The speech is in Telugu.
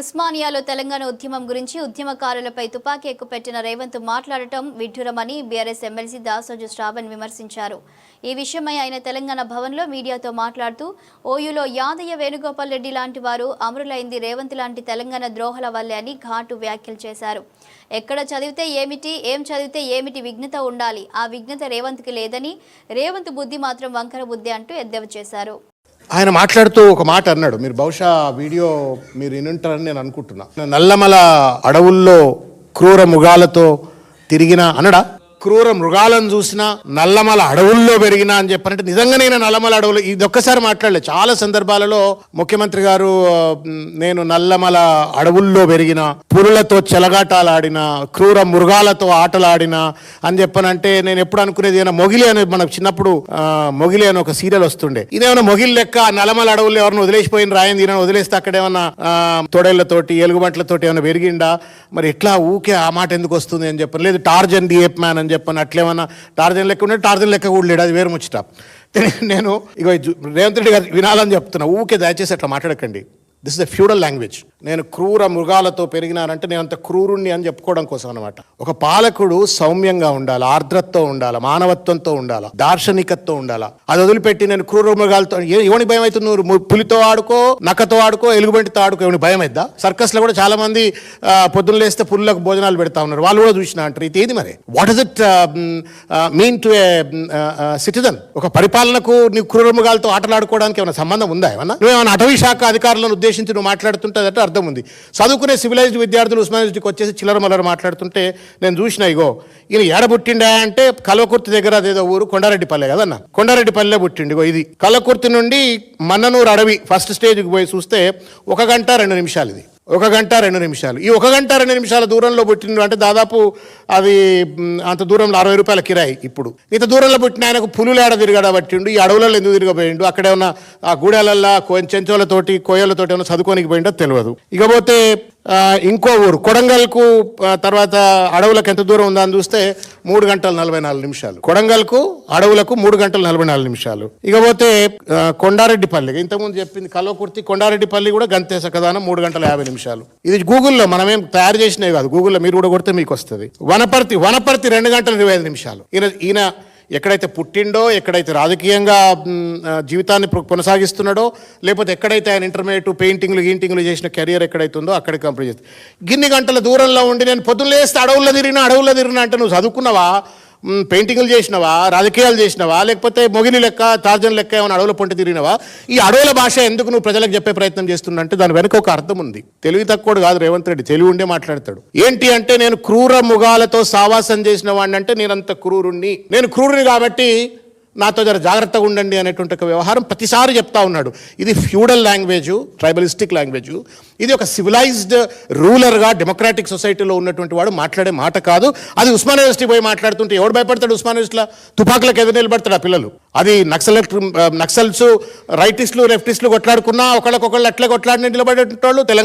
ఉస్మానియాలో తెలంగాణ ఉద్యమం గురించి ఉద్యమకారులపై తుపాకీ ఎక్కుపెట్టిన రేవంత్ మాట్లాడటం విడ్డూరమని బీఆర్ఎస్ ఎమ్మెల్సీ దాసోజు శ్రావణ్ విమర్శించారు. ఈ విషయమై ఆయన తెలంగాణ భవన్లో మీడియాతో మాట్లాడుతూ ఓయూలో యాదయ్య వేణుగోపాల్ రెడ్డి లాంటి వారు అమరులైంది రేవంత్ లాంటి తెలంగాణ ద్రోహల వల్లే అని ఘాటు వ్యాఖ్యలు చేశారు. ఎక్కడ చదివితే ఏమిటి ఏం చదివితే ఏమిటి విఘ్నత ఉండాలి ఆ విఘ్నత రేవంత్కి లేదని రేవంత్ బుద్ధి మాత్రం వంకర బుద్ధి అంటూ ఎద్దేవా చేశారు. ఆయన మాట్లాడుతూ ఒక మాట అన్నాడు. మీరు బహుశా వీడియో మీరు వినుంటారని నేను అనుకుంటున్నా. నల్లమల అడవుల్లో క్రూర ముగాలతో తిరిగిన అనడా? క్రూర మృగాలను చూసినా నల్లమల అడవుల్లో పెరిగినా అని చెప్పారంటే నిజంగా నేను నల్లమల అడవులు ఇది ఒక్కసారి మాట్లాడలేదు చాలా సందర్భాలలో ముఖ్యమంత్రి గారు నేను నల్లమల అడవుల్లో పెరిగిన పురులతో చెలగాటాలాడిన క్రూర మృగాలతో ఆటలాడిన అని చెప్పనంటే నేను ఎప్పుడు అనుకునేది ఏమైనా మొగిలి అని మనకు చిన్నప్పుడు మొగిలి అని ఒక సీరియల్ వస్తుండే. ఇదేమైనా మొగిలి లెక్క నల్లమల అడవుల్లో ఎవరిని వదిలేసిపోయిన రాయింది ఈయన వదిలేస్తే అక్కడ ఏమన్నా తొడేళ్ళతోటి ఎలుగుబంట్లతోటి ఏమైనా పెరిగిండా? మరి ఎట్లా ఊకే ఆ మాట ఎందుకు వస్తుంది అని చెప్పని. లేదు టార్జన్ ది ఏప్ మ్యాన్ అని చెప్పను. అట్లేమన్నా టార్జన్ లెక్క ఉండే టార్జన్ లెక్క కూడా లేడు. అది వేరు ముచ్చట. నేను ఇక రేవంత్ రెడ్డి గారు వినాలని చెప్తున్నా. ఊకే దయచేసి అట్లా మాట్లాడకండి. This is the feudal language నేను క్రూర మృగాలతో పెరిగినానంటే నేను అంత క్రూరుణ్ణి అని చెప్పుకోవడం కోసం అనమాట ఒక పాలకుడు సౌమ్యంగా ఉండాలి ఆర్ద్రతతో ఉండాలి మానవత్వంతో ఉండాలి దార్శనికతతో ఉండాలి? అది వదిలిపెట్టి నేను క్రూర మృగాలతో ఏ- ఎవని భయం అవుతుంది నువ్వు పులితో ఆడుకో నక్కతో ఆడుకో ఎలుగుబంటితో ఆడుకో ఎవని భయం అయిద్దా సర్కస్లో కూడా చాలా మంది పొద్దున్న లేస్తే పుల్లకు భోజనాలు పెడతా ఉన్నారు. వాళ్ళు కూడా చూసిన అంటారు ఇది ఏది మరి? What is it mean to a citizen ఒక పరిపాలనకు నీ క్రూర మృగాలతో ఆటలాడుకోవడానికి ఏమైనా సంబంధం ఉందా ఏమన్నా? నువ్వేమైనా అటవీ శాఖ అధికారులను ఉద్దేశించి నువ్వు మాట్లాడుతుంటే అర్థం ఉంది. చదువుకునే సివిలైజ్డ్ విద్యార్థులు ఉస్మానియాకి వచ్చేసి చిల్లర మల్లర మాట్లాడుతుంటే నేను చూసిన ఇగో ఈయన ఏడ పుట్టిండా అంటే కల్వకుర్తి దగ్గర అదేదో ఊరు కొండారెడ్డిపల్లె కదన్న? కొండారెడ్డిపల్లె పుట్టిండు ఇగో ఇది. కల్వకుర్తి నుండి మన్ననూరు అడవి ఫస్ట్ స్టేజ్కి పోయి చూస్తే ఒక గంట రెండు నిమిషాలు ఇది. ఒక గంట రెండు నిమిషాలు. ఈ ఒక గంట రెండు నిమిషాల దూరంలో పుట్టిండు అంటే దాదాపు అవి అంత దూరంలో అరవై రూపాయల కిరాయి ఇప్పుడు. ఇంత దూరంలో పుట్టిన ఆయనకు పులులు ఏడ తిరగడ పట్టిండు ఈ అడవులలో ఎందుకు తిరగబోయిండు అక్కడ ఉన్న ఆ గూడెలల్లో కో- చెంచోలతోటి కోయలతోటి ఏమన్నా చదువుకోనికి పోయిండో తెలియదు. ఇకపోతే ఇంకో ఊరు కొడంగల్కు తర్వాత అడవులకు ఎంత దూరం ఉందా అని చూస్తే మూడు గంటల నలభై నాలుగు నిమిషాలు. కొడంగల్కు అడవులకు మూడు గంటల నలభై నాలుగు నిమిషాలు. ఇకపోతే కొండారెడ్డిపల్లి ఇంతకుముందు చెప్పింది కల్వకుర్తి కొండారెడ్డిపల్లి కూడా గంతే సకదానం మూడు గంటల యాభై నిమిషాలు. ఇది గూగుల్లో మనమేం తయారు చేసినవి కాదు. గూగుల్లో మీరు కూడా కొడితే మీకు వస్తుంది. వనపర్తి వనపర్తి రెండు గంటల ఇరవై ఐదు నిమిషాలు. ఈయన ఈయన ఎక్కడైతే పుట్టిండో ఎక్కడైతే రాజకీయంగా జీవితాన్ని కొనసాగిస్తున్నాడో లేకపోతే ఎక్కడైతే ఆయన ఇంటర్మీడియట్ పెయింటింగ్లు గీంటింగ్లు చేసిన కెరియర్ ఎక్కడైతే ఉందో అక్కడ కంప్లీట్ చేస్తుంది గిన్ని గంటల దూరంలో ఉండి నేను పొద్దున్న లేస్తే అడవుల్లో తిరిగినా అడవుల్లో తిరిగినా అంటే నువ్వు చదువుకున్నావా? పెయింటింగ్లు చేసినవా రాజకీయాలు చేసినవా లేకపోతే మొగిని లెక్క తార్జన్ లెక్క ఏమైనా అడవుల పొంట తిరిగినవా? ఈ అడవుల భాష ఎందుకు నువ్వు ప్రజలకు చెప్పే ప్రయత్నం చేస్తున్నా దాని వెనుక ఒక అర్థం ఉంది. తెలివి తక్కువడు కాదు రేవంత్ రెడ్డి తెలివి ఉండే మాట్లాడతాడు. ఏంటి అంటే నేను క్రూర ముగాలతో సావాసం చేసిన వాడిని అంటే నేనంత క్రూరుణ్ణి. నేను క్రూరుని కాబట్టి నాతో జర జాగ్రత్తగా ఉండండి అనేటువంటి ఒక వ్యవహారం ప్రతిసారి చెప్తా ఉన్నాడు. ఇది ఫ్యూడల్ లాంగ్వేజ్ ట్రైబలిస్టిక్ లాంగ్వేజ్. ఇది ఒక సివిలైజ్డ్ రూలర్గా డెమోక్రాటిక్ సొసైటీలో ఉన్నటువంటి వాడు మాట్లాడే మాట కాదు. అది ఉస్మాన్ యూనివర్సిటీ పోయి మాట్లాడుతుంటే ఎవడు భయపడతాడు ఉస్మాన్ యూనివర్సిటీలో? తుపాకులకు ఎదురు నిలబడతాడు ఆ పిల్లలు. అది నక్సల్ నక్సల్స్ రైటిస్టులు లెఫ్టిస్టులు కొట్లాడుకున్నా ఒకళ్ళకొకళ్ళు అట్లే కొట్లాడిన నిలబడేటోళ్ళు తెలంగాణ